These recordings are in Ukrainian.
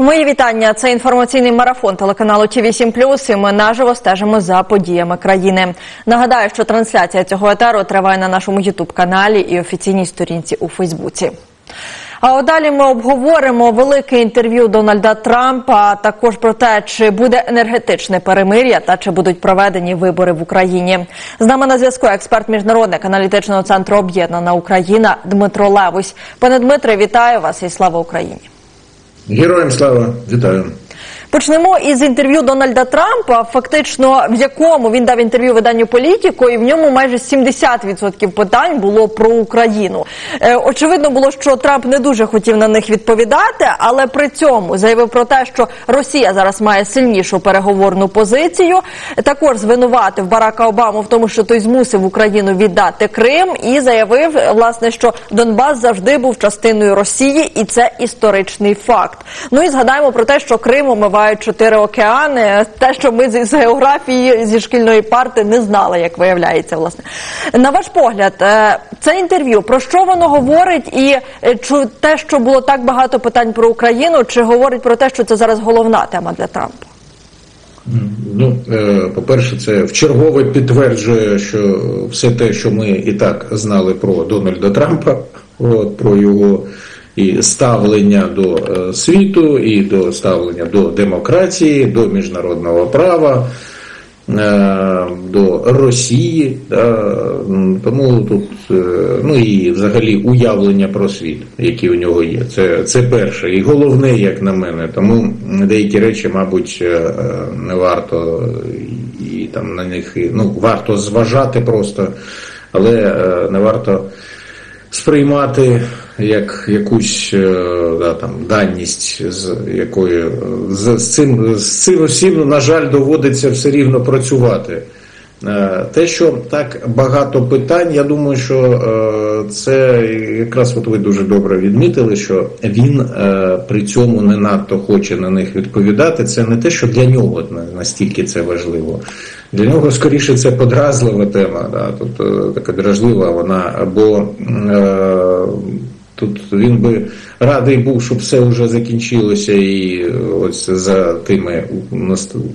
Мої вітання. Це інформаційний марафон телеканалу ТІВІ 7 І ми наживо стежимо за подіями країни. Нагадаю, що трансляція цього етеру триває на нашому Ютуб каналі і офіційній сторінці у Фейсбуці. А далі ми обговоримо велике інтерв'ю Дональда Трампа, також про те, чи буде енергетичне перемир'я та чи будуть проведені вибори в Україні. З нами на зв'язку експерт міжнародник аналітичного центру Об'єднана Україна Дмитро Левусь. Пане Дмитре, вітаю вас і слава Україні. Героям слава вітаю. Почнемо із інтерв'ю Дональда Трампа, фактично в якому він дав інтерв'ю виданню політико, і в ньому майже 70% питань було про Україну. Е, очевидно було, що Трамп не дуже хотів на них відповідати, але при цьому заявив про те, що Росія зараз має сильнішу переговорну позицію. Також звинуватив Барака Обаму в тому, що той змусив Україну віддати Крим, і заявив власне, що Донбас завжди був частиною Росії, і це історичний факт. Ну і згадаємо про те, що Крим омивають чотири океани. Те, що ми з географії зі шкільної парти не знали, як виявляється, власне. На ваш погляд, е, це інтерв'ю про що воно говорить, і е, те, що було так багато питань про Україну, чи говорить про те, що це зараз головна тема для Трампа? Ну, е, по-перше, це вчергове підтверджує, що все те, що ми і так знали про Дональда Трампа, от, про його і ставлення до е, світу, і до ставлення до демократії, до міжнародного права, е, до Росії. Да, тому тут, е, ну і взагалі уявлення про світ, які у нього є. Це, це перше. І головне, як на мене, тому деякі речі, мабуть, е, не варто і там на них ну, варто зважати просто, але е, не варто сприймати як якусь е, да, там даність, з якою з, з цим з цим всім, на жаль, доводиться все рівно працювати. Е, Те, що так багато питань, я думаю, що е, це якраз от ви дуже добре відмітили, що він е, при цьому не надто хоче на них відповідати. Це не те, що для нього настільки це важливо. Для нього скоріше це подразлива тема, да, тобто така дражлива вона, бо е, тут він би радий був, щоб все вже закінчилося, і ось за тими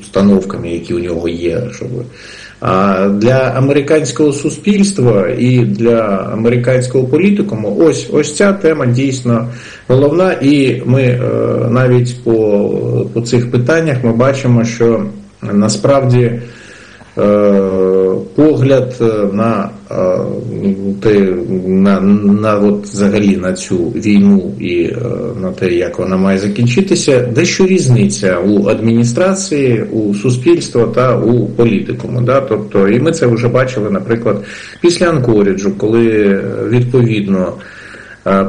установками, які у нього є, щоб. А для американського суспільства і для американського політикуму ось ось ця тема дійсно головна, і ми е, навіть по, по цих питаннях ми бачимо, що насправді. Погляд на те, на, на от взагалі на цю війну і на те, як вона має закінчитися, дещо різниця у адміністрації, у суспільства та у політикуму. Да? Тобто, і ми це вже бачили, наприклад, після Анкоріджу, коли відповідно.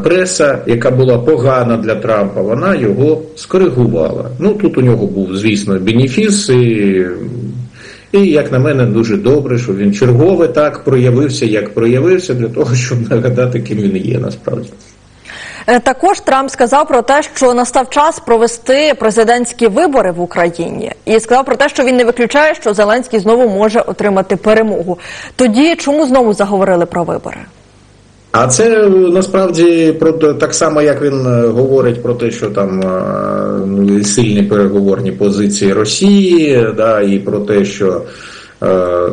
Преса, яка була погана для Трампа, вона його скоригувала. Ну тут у нього був, звісно, бенефіс, і і, як на мене, дуже добре, що він чергове так проявився, як проявився, для того, щоб нагадати, ким він є насправді. Е, також Трамп сказав про те, що настав час провести президентські вибори в Україні, і сказав про те, що він не виключає, що Зеленський знову може отримати перемогу. Тоді чому знову заговорили про вибори? А це насправді про так само, як він говорить про те, що там ну, сильні переговорні позиції Росії, да, і про те, що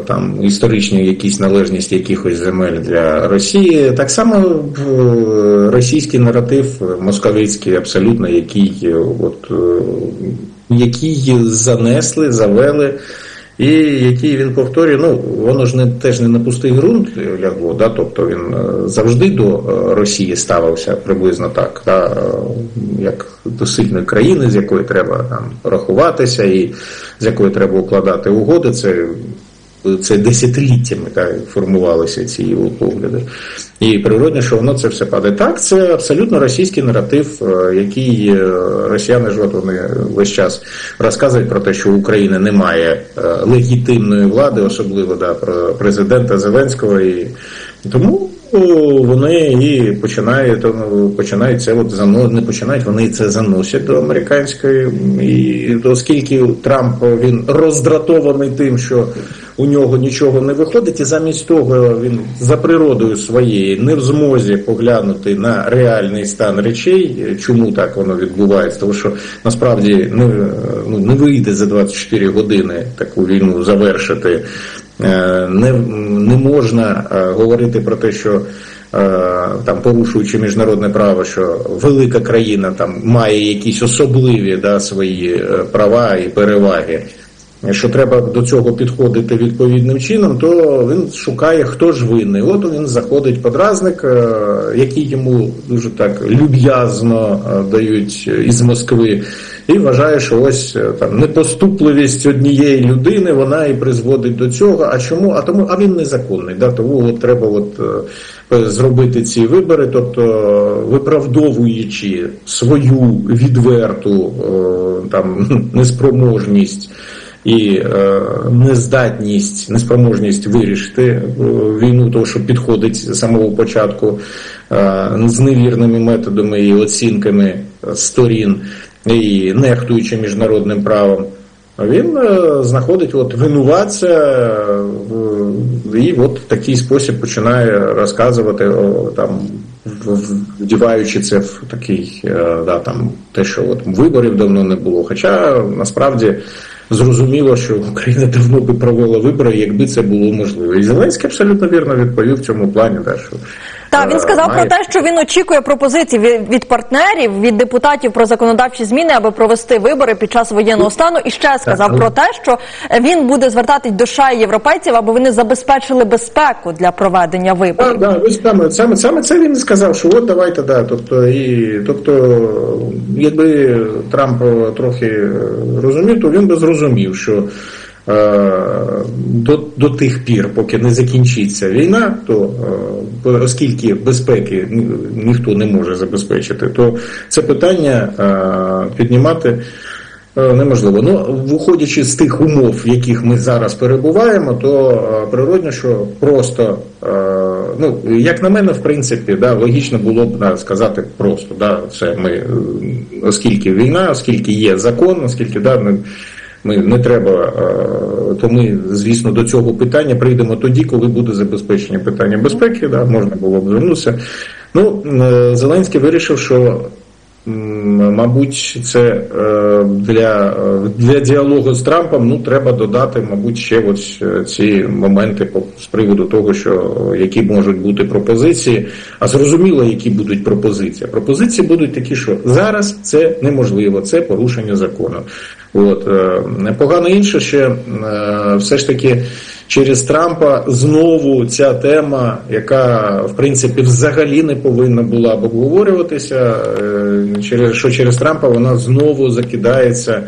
там історичні якісь належність якихось земель для Росії, так само російський наратив московицький, абсолютно який от який занесли, завели. І який він повторює, ну воно ж не теж не на пустий ґрунт лягло, да, тобто він завжди до Росії ставився приблизно так, да, як до сильної країни, з якою треба там рахуватися, і з якою треба укладати угоди. Це це десятиліттями так, формувалися ці його погляди. І природне, що воно це все падає. Так, це абсолютно російський наратив, який росіяни ж от вони весь час розказують про те, що в Україні немає легітимної влади, особливо да, про президента Зеленського. І тому вони і починають починають це от зано, не починають, вони це заносять до американської, і оскільки Трамп він роздратований тим, що у нього нічого не виходить, і замість того він за природою своєї не в змозі поглянути на реальний стан речей, чому так воно відбувається, тому що насправді не, ну, не вийде за 24 години таку війну завершити. Е, Не, не можна е, говорити про те, що е, там порушуючи міжнародне право, що велика країна там має якісь особливі да, свої права і переваги. Що треба до цього підходити відповідним чином, то він шукає, хто ж винний. От він заходить подразник, е, який йому дуже так люб'язно е, дають із Москви, і вважає, що ось е, там непоступливість однієї людини вона і призводить до цього. А чому? А тому, а він незаконний. Да? Тому от треба от, е, зробити ці вибори, тобто виправдовуючи свою відверту е, там неспроможність і е, нездатність, неспроможність вирішити е, війну, того, що підходить з самого початку е, з невірними методами і оцінками сторін, і нехтуючи міжнародним правом. Він знаходить от винуватця і от в такий спосіб починає розказувати там, вдіваючи це в такий да, там, те, що от виборів давно не було. Хоча насправді зрозуміло, що Україна давно би провела вибори, якби це було можливо. І Зеленський абсолютно вірно відповів в цьому плані. Да, що, Так, він е, сказав має- про те, що він очікує пропозицій від, партнерів, від депутатів про законодавчі зміни, аби провести вибори під час воєнного стану. І ще сказав про те, що він буде звертатись до США європейців, аби вони забезпечили безпеку для проведення виборів. Так, да, саме, саме, саме це він сказав, що от давайте, да. Тобто, і, тобто, якби Трамп трохи е, розумів, то він би зрозумів, що е, до, до тих пір, поки не закінчиться війна, то е, оскільки безпеки ніхто не може забезпечити, то це питання е, піднімати. Е, Неможливо. Ну, виходячи з тих умов, в яких ми зараз перебуваємо, то е, природно, що просто, е, ну, як на мене, в принципі, да, логічно було б да, сказати просто, да, це ми, е, оскільки війна, оскільки є закон, оскільки да, ми не треба, е, то ми, звісно, до цього питання прийдемо тоді, коли буде забезпечення питання безпеки, да, можна було б звернутися. Ну, е, Зеленський вирішив, що Мабуть, це е, для, для діалогу з Трампом ну треба додати, мабуть, ще ось ці моменти з приводу того, що які можуть бути пропозиції. А зрозуміло, які будуть пропозиції. Пропозиції будуть такі, що зараз це неможливо, це порушення закону. От е, погано інше ще е, все ж таки. Через Трампа знову ця тема, яка в принципі взагалі не повинна була б обговорюватися, е, через що через Трампа вона знову закидається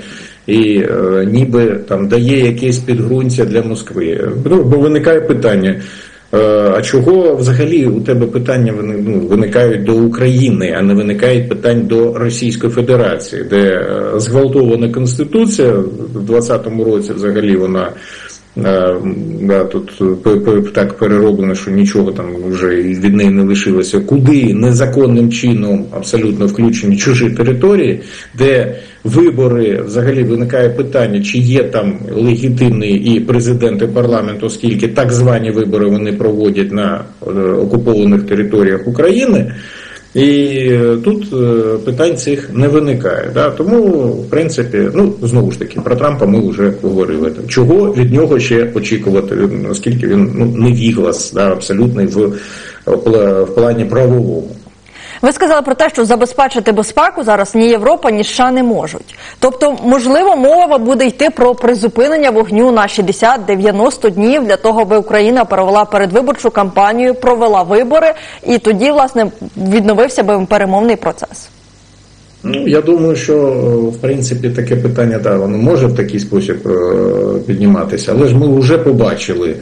і е, ніби там дає якесь підґрунтя для Москви. Бо виникає питання. Е, А чого взагалі у тебе питання ну, виникають до України, а не виникають питань до Російської Федерації, де е, зґвалтована конституція в 2020 році взагалі вона Да, тут п- так перероблено, що нічого там вже від неї не лишилося. Куди незаконним чином абсолютно включені чужі території, де вибори взагалі виникає питання, чи є там легітимний і президент, і парламент, оскільки так звані вибори вони проводять на е, окупованих територіях України. І е, тут е, питань цих не виникає. Да? Тому, в принципі, ну знову ж таки, про Трампа ми вже говорили. Чого від нього ще очікувати, оскільки він ну не віглас да, абсолютний в, в плані правовому. Ви сказали про те, що забезпечити безпеку зараз ні Європа, ні США не можуть. Тобто, можливо, мова буде йти про призупинення вогню на 60-90 днів для того, аби Україна провела передвиборчу кампанію, провела вибори, і тоді, власне, відновився би перемовний процес. Ну, я думаю, що в принципі таке питання да, воно може в такий спосіб е, підніматися, але ж ми вже побачили,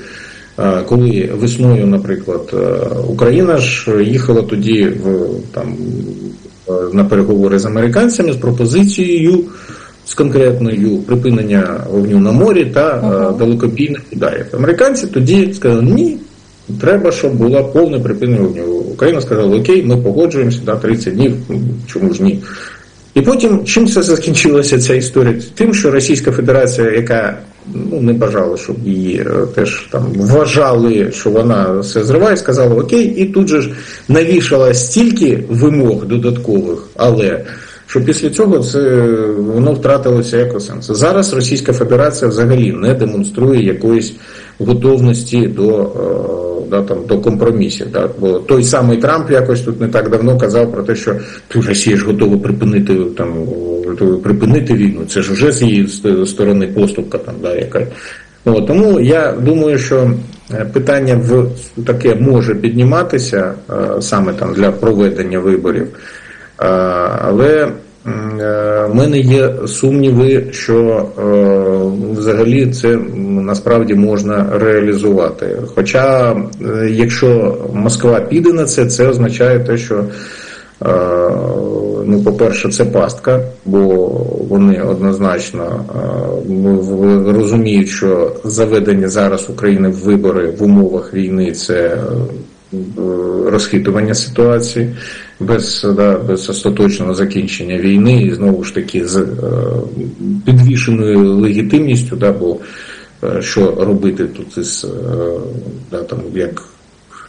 коли весною, наприклад, е, Україна ж їхала тоді в там е, на переговори з американцями з пропозицією. З конкретною припинення вогню на морі та uh далекобійних ударів. Американці тоді сказали, ні, треба, щоб було повне припинення вогню. Україна сказала, окей, ми погоджуємося, да, 30 днів, чому ж ні. І потім чим це закінчилася ця історія? Тим, що Російська Федерація, яка ну не бажала, щоб її е, теж там вважали, що вона все зриває, сказала окей, і тут же ж навішала стільки вимог додаткових, але що після цього це воно втратилося екосенс. Зараз Російська Федерація взагалі не демонструє якоїсь готовності до, е, да, там, до компромісів. Да? Бо той самий Трамп якось тут не так давно казав про те, що «Ту, Росія ж готова припинити там припинити війну. Це ж вже з її сторони поступка там, да, яка. От, тому я думаю, що е, питання в таке може підніматися е, саме там для проведення виборів. Е, Але в мене є сумніви, що е, взагалі це насправді можна реалізувати. Хоча, е, якщо Москва піде на це, це означає те, що е, ну, по-перше, це пастка, бо вони однозначно е, розуміють, що заведення зараз України в вибори в умовах війни це е, розхитування ситуації без, да, без остаточного закінчення війни і знову ж таки з е, підвішеною легітимністю, да, бо е, що робити тут із е, да, там, як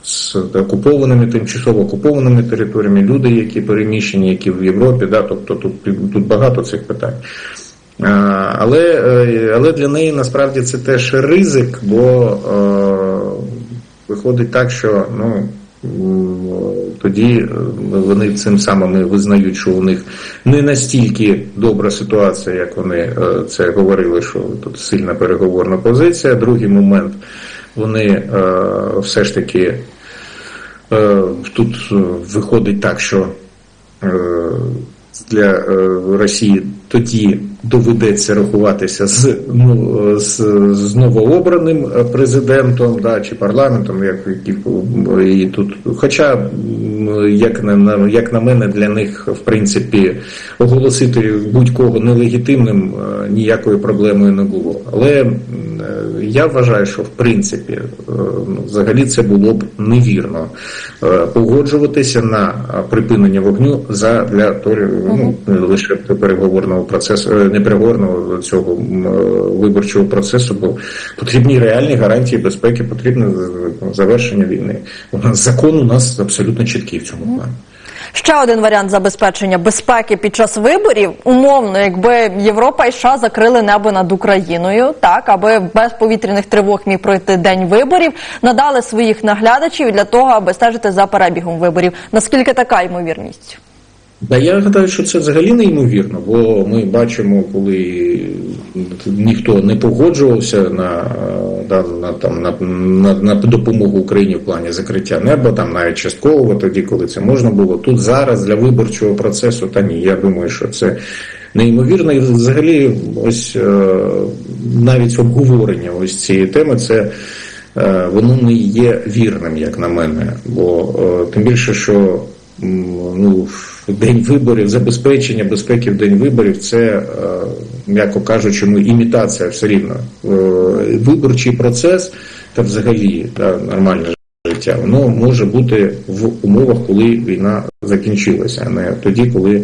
з окупованими, тимчасово окупованими територіями, люди, які переміщені, які в Європі, да, тобто тут, тут багато цих питань. Але, але для неї насправді це теж ризик, бо виходить так, що ну, тоді е, вони цим самим визнають, що у них не настільки добра ситуація, як вони е, це говорили, що тут сильна переговорна позиція. Другий момент вони е, все ж таки тут виходить так, що для Росії тоді доведеться рахуватися з, ну, з, з новообраним президентом да, чи парламентом, як, і тут, хоча, як на, як на мене, для них, в принципі, оголосити будь-кого нелегітимним е, ніякою проблемою не було. Але я вважаю, що в принципі е, ну, взагалі це було б невірно е, погоджуватися на е, припинення вогню за для ну, лише переговорного процесу, е, не переговорного цього е, виборчого процесу, бо потрібні реальні гарантії безпеки, потрібне з- завершення війни. Закон у нас абсолютно чіткий в цьому плані. Ще один варіант забезпечення безпеки під час виборів. Умовно, якби Європа і США закрили небо над Україною, так аби без повітряних тривог міг пройти день виборів, надали своїх наглядачів для того, аби стежити за перебігом виборів. Наскільки така ймовірність? Да, я гадаю, що це взагалі неймовірно, бо ми бачимо, коли ніхто не погоджувався на, на, там, на, на, на допомогу Україні в плані закриття неба, там навіть частково, тоді, коли це можна було. Тут зараз для виборчого процесу, та ні, я думаю, що це неймовірно. І взагалі, ось е, навіть обговорення ось цієї теми, це. е, Воно не є вірним, як на мене, бо е, тим більше, що ну, в день виборів, забезпечення безпеки в день виборів це, е, м'яко кажучи, ну, імітація все рівно. Е, Виборчий процес та взагалі та, нормальне життя, воно може бути в умовах, коли війна закінчилася, а не тоді, коли е,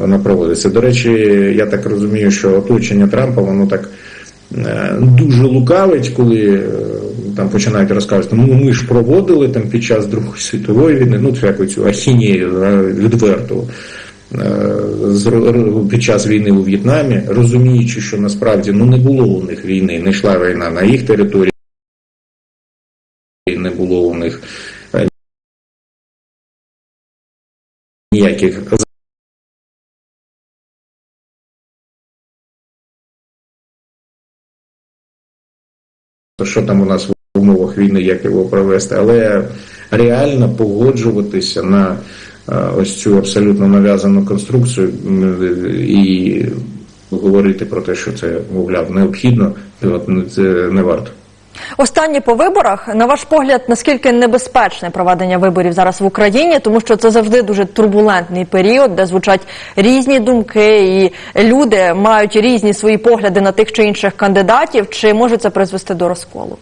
вона проводиться. До речі, я так розумію, що оточення Трампа, воно так. Дуже лукавить, коли там починають розказувати, ну ми ж проводили там під час Другої світової війни, ну всяку цю ахінію да, відверту е, під час війни у В'єтнамі, розуміючи, що насправді ну не було у них війни, не йшла війна на їх території, не було у них е, ніяких що там у нас умовах війни, як його провести, але реально погоджуватися на е, ось цю абсолютно нав'язану конструкцію і говорити про те, що це, мовляв, необхідно, ну, це не варто. Останнє по виборах, на ваш погляд, наскільки небезпечне проведення виборів зараз в Україні, тому що це завжди дуже турбулентний період, де звучать різні думки, і люди мають різні свої погляди на тих чи інших кандидатів. Чи може це призвести до розколу?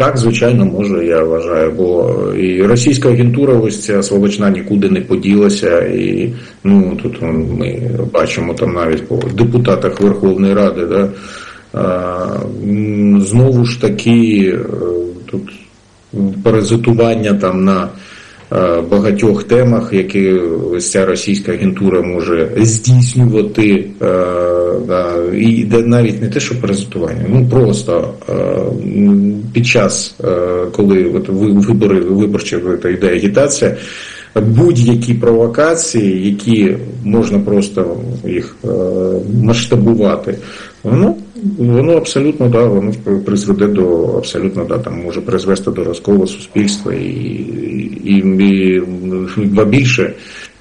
Так, звичайно, може, я вважаю, бо і російська агентура ось ця сволочна нікуди не поділася, і ну тут ми бачимо там навіть по депутатах Верховної Ради, да, а, знову ж таки е, тут паразитування там на багатьох темах, які ось ця російська агентура може здійснювати, е, і навіть не те, що паразитування, ну просто е, під час, е, коли от вибори виборча от йде агітація. Будь-які провокації, які можна просто їх е, масштабувати, воно воно абсолютно да, воно призведе до абсолютно да, там може призвести до розколу суспільства і, і, і, ба більше.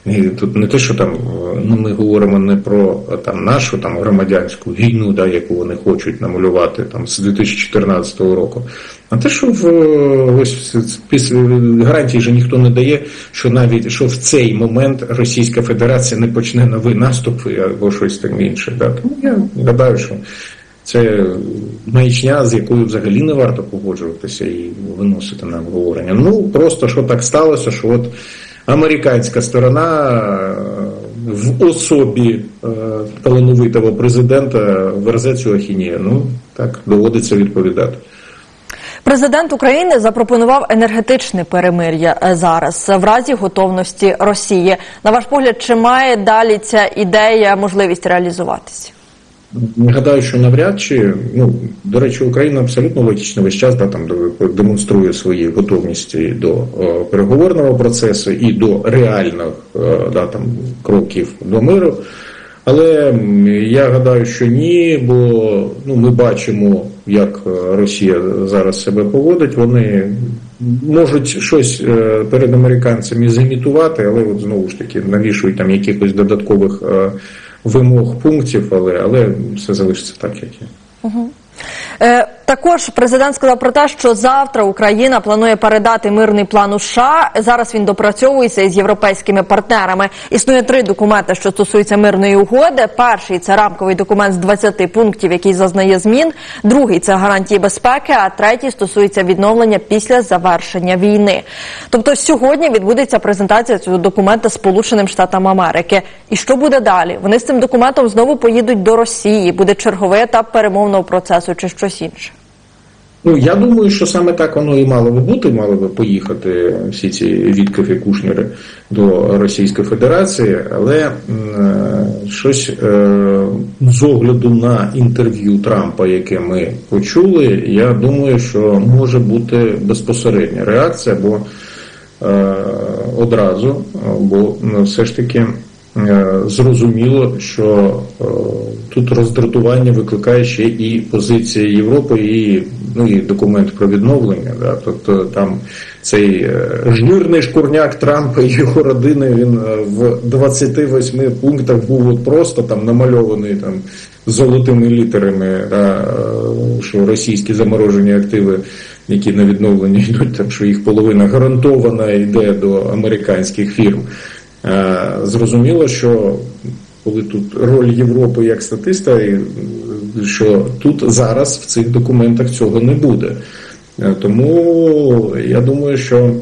І тут не те, що там ну, ми говоримо не про там нашу там громадянську війну, да, яку вони хочуть намалювати там з 2014 року, а те, що в ось після гарантії же ніхто не дає, що навіть що в цей момент Російська Федерація не почне новий наступ або щось там інше. Да. Тому я гадаю, що це маячня, з якою взагалі не варто погоджуватися і виносити на обговорення. Ну просто що так сталося, що от американська сторона е, в особі е, талановитого президента верзе цю ахінію. Ну так доводиться відповідати. Президент України запропонував енергетичне перемир'я е, зараз в разі готовності Росії. На ваш погляд, чи має далі ця ідея можливість реалізуватися? Гадаю, що навряд чи ну до речі, Україна абсолютно логічно весь час да там демонструє свої готовності до е, переговорного процесу і до реальних е, да там кроків до миру. Але я гадаю, що ні, бо ну ми бачимо, як е, Росія зараз себе поводить. Вони можуть щось е, перед американцями зімітувати, але от знову ж таки навішують там якихось додаткових е, вимог пунктів, але, але все залишиться так, як є. Е, також президент сказав про те, що завтра Україна планує передати мирний план у США. Зараз він допрацьовується із європейськими партнерами. Існує три документи, що стосуються мирної угоди. Перший це рамковий документ з 20 пунктів, який зазнає змін. Другий це гарантії безпеки. А третій стосується відновлення після завершення війни. Тобто сьогодні відбудеться презентація цього документа Сполученим Штатам Америки. І що буде далі? Вони з цим документом знову поїдуть до Росії. Буде черговий етап перемовного процесу чи щось інше. Ну, я думаю, що саме так воно і мало би бути, мали би поїхати всі ці Вітков і до Російської Федерації, але е, щось е, з огляду на інтерв'ю Трампа, яке ми почули, я думаю, що може бути безпосередня реакція, бо е, одразу, бо все ж таки. Е, Зрозуміло, що е, тут роздратування викликає ще і позиція Європи, і ну і документ про відновлення. Да, тобто там цей е, жирний шкурняк Трампа і його родини він в 28 пунктах був от просто там намальований там золотими літерами, да, що російські заморожені активи, які на відновлення йдуть, там що їх половина гарантована йде до американських фірм. Е, Зрозуміло, що коли тут роль Європи як статиста, що тут зараз в цих документах цього не буде. Е, Тому я думаю, що е,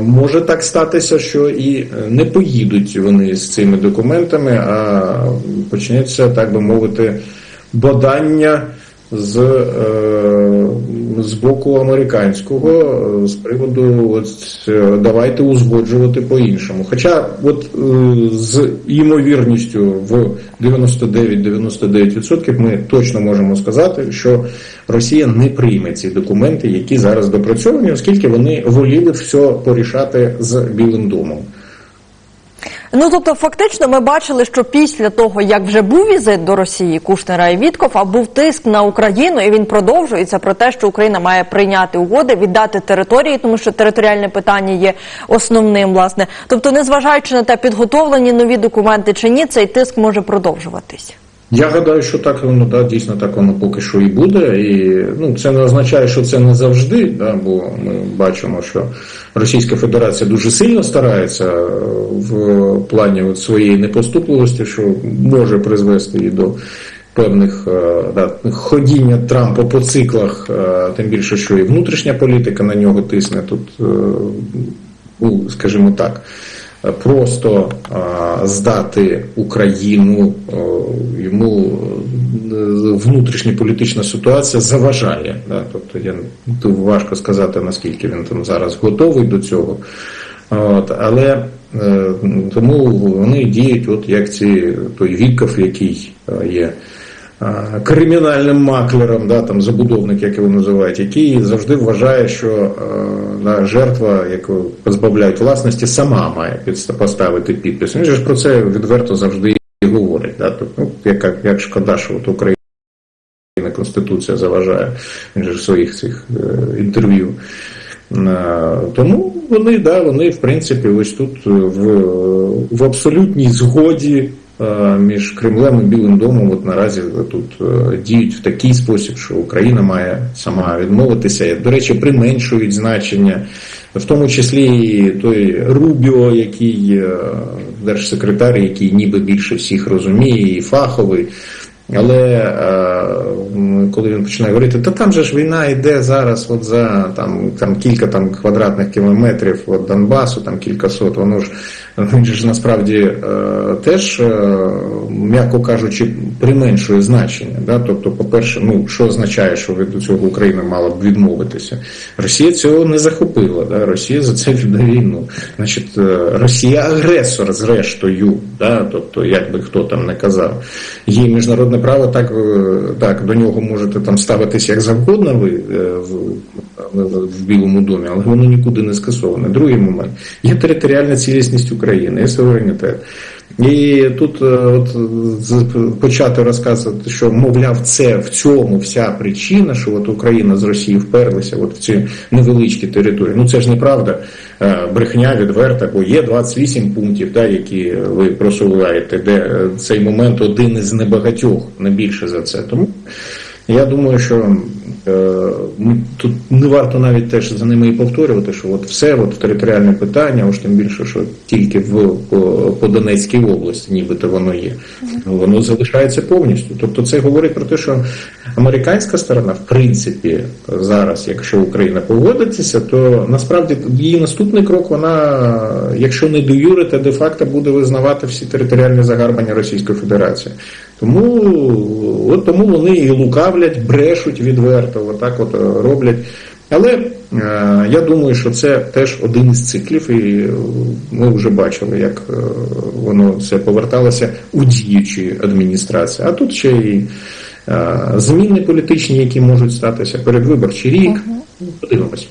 може так статися, що і не поїдуть вони з цими документами, а почнеться, так би мовити, бодання з, е, з боку американського е, з приводу от, е, давайте узгоджувати по-іншому. Хоча от з ймовірністю в 99-99% ми точно можемо сказати, що Росія не прийме ці документи, які зараз допрацьовані, оскільки вони воліли все порішати з Білим домом. Ну тобто, фактично, ми бачили, що після того, як вже був візит до Росії Кушнера і Вітков, а був тиск на Україну, і він продовжується про те, що Україна має прийняти угоди, віддати території, тому що територіальне питання є основним, власне. Тобто, незважаючи на те, підготовлені нові документи чи ні, цей тиск може продовжуватись. Я гадаю, що так воно да, дійсно так воно поки що і буде. І ну це не означає, що це не завжди, да, бо ми бачимо, що Російська Федерація дуже сильно старається е, в плані от своєї непоступливості, що може призвести і до певних е, да, ходіння Трампа по циклах, е, тим більше, що і внутрішня політика на нього тисне тут, ну, скажімо так. Просто здати Україну е, йому е, внутрішня політична ситуація заважає. Тобто я важко сказати наскільки він там зараз готовий до цього. От, але е, тому вони діють, от як ці той Віков, який є кримінальним маклером, да, там забудовник, як його називають, який завжди вважає, що е, да, жертва, яку позбавляють власності, сама має поставити підпис. Він же ж про це відверто завжди і говорить. Да? Тобто, ну, як, як шкода, що от Україна. Конституція заважає він же в своїх цих е, інтерв'ю. Е, Тому вони, да, вони, в принципі, ось тут е, в, в абсолютній згоді між Кремлем і Білим домом от наразі тут е, діють в такий спосіб, що Україна має сама відмовитися. До речі, применшують значення, в тому числі і той Рубіо, який е, держсекретар, який ніби більше всіх розуміє, і фаховий. Але е, коли він починає говорити, та там же ж війна йде зараз от за там, там кілька там квадратних кілометрів від Донбасу, там кількасот, воно ж він же ж насправді е, теж, е, м'яко кажучи, применшує значення. Да? Тобто, по-перше, ну що означає, що від цього Україна мала б відмовитися? Росія цього не захопила. Да? Росія за це веде війну. Значить, е, Росія агресор, зрештою, да? тобто, як би хто там не казав, є міжнародне право, так, так до нього можете там ставитися як завгодно ви в Білому домі, але воно нікуди не скасоване. Другий момент є територіальна цілісність України, є суверенітет. І тут е, от почати розказувати, що мовляв, це в цьому вся причина, що от Україна з Росією вперлися от в ці невеличкі території. Ну це ж неправда. Е, Брехня відверта, бо є 28 пунктів, да, які ви просуваєте, де е, цей момент один із небагатьох, не більше за це. Тому я думаю, що е, ми тут не варто навіть теж за ними і повторювати, що от все от територіальне питання, уж тим більше, що тільки в по, по Донецькій області, нібито воно є, воно залишається повністю. Тобто, це говорить про те, що американська сторона, в принципі, зараз, якщо Україна погодиться, то насправді її наступний крок, вона, якщо не до юри, то де-факто буде визнавати всі територіальні загарбання Російської Федерації. Тому, от тому вони і лукавлять, брешуть відверто, отак от е, роблять. Але е, я думаю, що це теж один із циклів, і ми вже бачили, як е, воно все поверталося у діючій адміністрації. А тут ще і зміни політичні, які можуть статися, передвиборчий рік. Подивимось.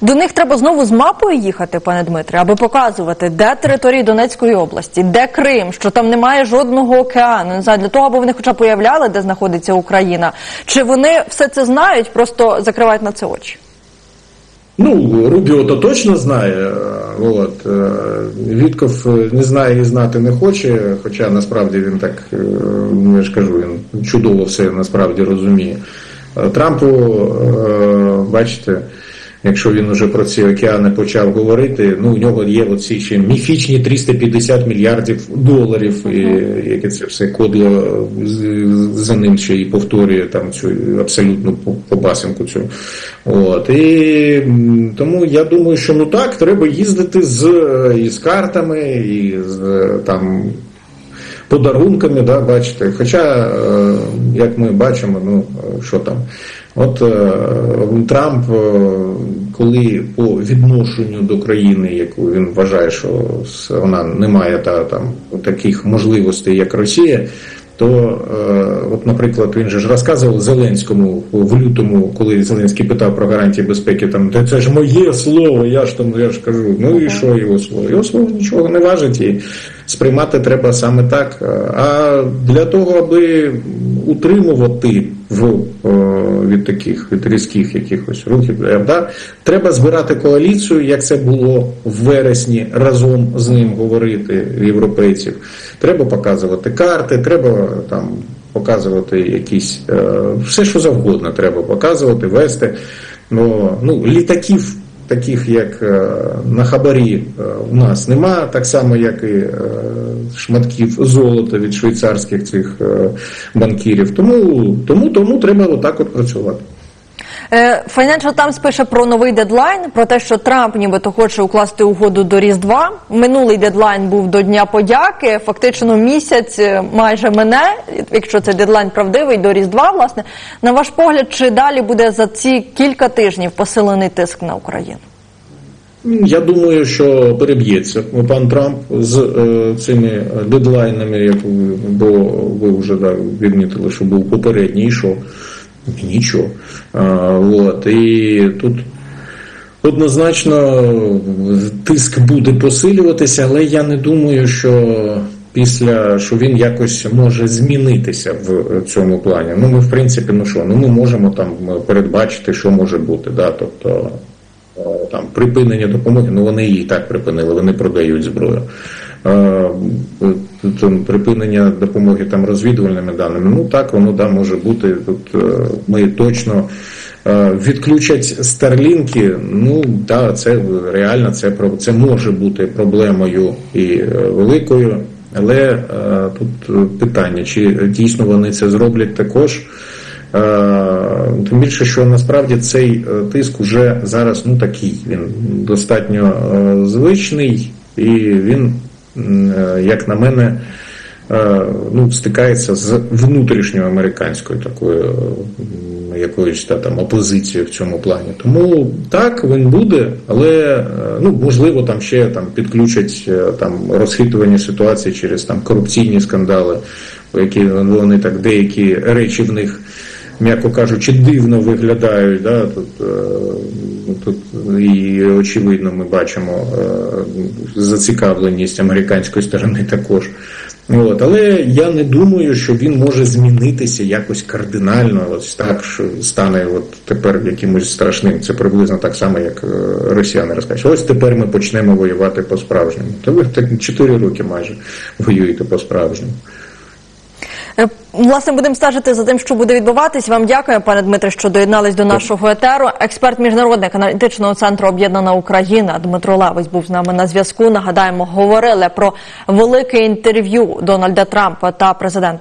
До них треба знову з мапою їхати, пане Дмитре, аби показувати, де території Донецької області, де Крим, що там немає жодного океану. Не знаю, для того, аби вони хоча б уявляли, де знаходиться Україна. Чи вони все це знають, просто закривають на це очі? Ну, Рубіо то точно знає. е, От. е, Вітков е, не знає і знати не хоче, хоча насправді він так, ну, я ж кажу, він чудово все насправді розуміє. Трампу, бачите, якщо він уже про ці океани почав говорити, ну у нього є оці ще міфічні 350 мільярдів доларів, і яке це все кодло за ним ще і повторює там цю абсолютну по- побасенку цю. От і тому я думаю, що ну так, треба їздити з і з картами, і з там подарунками, да, бачите. Хоча, е, як ми бачимо, ну е, що там, от е, Трамп, е, коли по відношенню до країни, яку він вважає, що вона не має та там таких можливостей, як Росія. То, е, от, наприклад, він же ж розказував Зеленському в лютому, коли Зеленський питав про гарантії безпеки, там де це ж моє слово, я ж там я ж кажу. Ну і що його слово? Його слово нічого не важить, і сприймати треба саме так. А для того, аби утримувати в е, від таких від різких якихось рухів, е, да, треба збирати коаліцію, як це було в вересні, разом з ним говорити європейців. Треба показувати карти, треба там показувати якісь е, все, що завгодно треба показувати, вести. Ну, ну літаків таких як е, на хабарі е, у нас нема, так само як і е, шматків золота від швейцарських цих банкірів. Тому, тому, тому треба отак от працювати. Е, Financial Times пише про новий дедлайн, про те, що Трамп нібито хоче укласти угоду до Різдва. Минулий дедлайн був до Дня подяки. Фактично місяць е, майже мене, якщо цей дедлайн правдивий, до Різдва. Власне, на ваш погляд, чи далі буде за ці кілька тижнів посилений тиск на Україну? Я думаю, що переб'ється пан Трамп з е, цими дедлайнами, як бо ви вже да, відмітили, що був попередній, що нічого. А, от, і тут однозначно тиск буде посилюватися, але я не думаю, що після що він якось може змінитися в цьому плані. Ну, ми, в принципі, ну що, ну ми можемо там передбачити, що може бути. Да? Тобто е, там припинення допомоги, ну вони її так припинили, вони продають зброю. Там, припинення допомоги там розвідувальними даними, ну так воно да, може бути. Тут е, ми точно е, відключать старлінки. Ну да, це реально це це може бути проблемою і е, великою. Але тут питання, чи дійсно вони це зроблять також. Тим більше, що насправді цей тиск уже зараз ну такий, він достатньо звичний, і він, як на мене, е, ну, стикається з внутрішньою американською такою м, якоюсь та, там опозицією в цьому плані. Тому так він буде, але е, ну можливо там ще там підключать е, там розхитування ситуації через там корупційні скандали, які вони так деякі речі в них м'яко кажучи, дивно виглядають. Да? Тут, е, тут і очевидно ми бачимо е, зацікавленість американської сторони також. От, але я не думаю, що він може змінитися якось кардинально, ось так що стане от тепер якимось страшним. Це приблизно так само, як е, росіяни розкажуть. Ось тепер ми почнемо воювати по-справжньому. То ви так 4 роки майже воюєте по-справжньому. Е, Власне, будемо стежити за тим, що буде відбуватись. Вам дякую, пане Дмитре, що доєднались до нашого етеру. Експерт міжнародного аналітичного центру Об'єднана Україна Дмитро Левись був з нами на зв'язку. Нагадаємо, говорили про велике інтерв'ю Дональда Трампа та президента